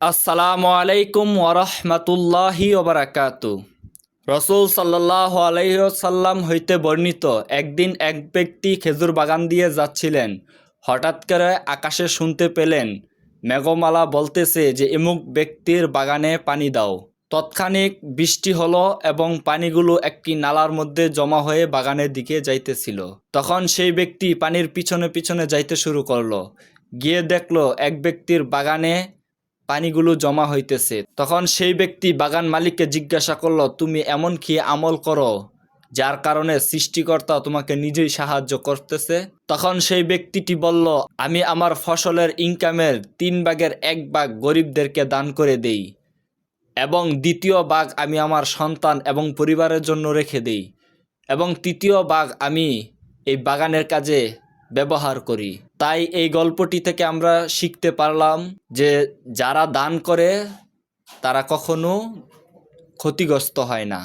আসসালামু আলাইকুম ওরহমতুল্লাহি ওবরাকাতু রসুল সাল্লাহ আলাইসাল্লাম হইতে বর্ণিত একদিন এক ব্যক্তি খেজুর বাগান দিয়ে যাচ্ছিলেন। হঠাৎ করে আকাশে শুনতে পেলেন, মেঘমালা বলতেছে যে, এমুক ব্যক্তির বাগানে পানি দাও। তৎক্ষণিক বৃষ্টি হলো এবং পানিগুলো একটি নালার মধ্যে জমা হয়ে বাগানের দিকে যাইতেছিল। তখন সেই ব্যক্তি পানির পিছনে পিছনে যাইতে শুরু করল। গিয়ে দেখল এক ব্যক্তির বাগানে পানিগুলো জমা হইতেছে। তখন সেই ব্যক্তি বাগান মালিককে জিজ্ঞাসা করল, তুমি এমন কি আমল করো যার কারণে সৃষ্টিকর্তা তোমাকে নিজেই সাহায্য করতেছে? তখন সেই ব্যক্তিটি বলল, আমি আমার ফসলের ইনকামের তিন ভাগের এক ভাগ গরিবদেরকে দান করে দেই এবং দ্বিতীয় ভাগ আমি আমার সন্তান এবং পরিবারের জন্য রেখে দেই এবং তৃতীয় ভাগ আমি এই বাগানের কাজে ব্যবহার করি। তাই এই গল্পটি থেকে আমরা শিখতে পারলাম যে যারা দান করে, তারা কখনো ক্ষতিগ্রস্ত হয় না।